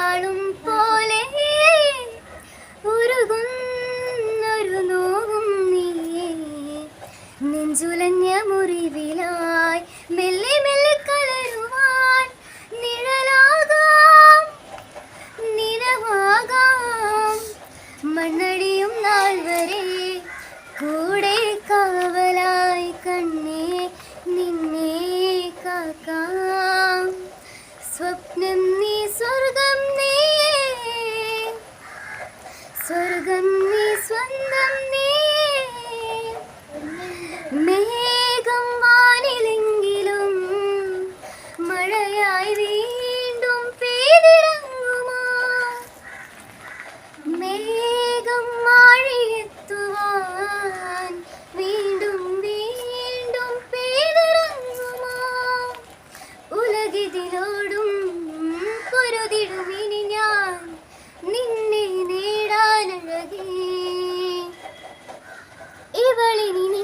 കനലാളും പോലെ ഉരുകുന്നൊരു നോവും നീയേ. നെഞ്ചുലഞ്ഞ മുറിവിലായി മെല്ലെ മെല്ലെ കലരുവാൻ നിഴലാകാം നിലവാകാം മണ്ണടിയും നാൾ വരെ കൂടെ സ്വർഗം നീ സ്വന്തം നീ. മേഘം വാനിലെങ്കിലും മഴയായി വീണ്ടും പെയ്തിറങ്ങുമാ മേ மகளின்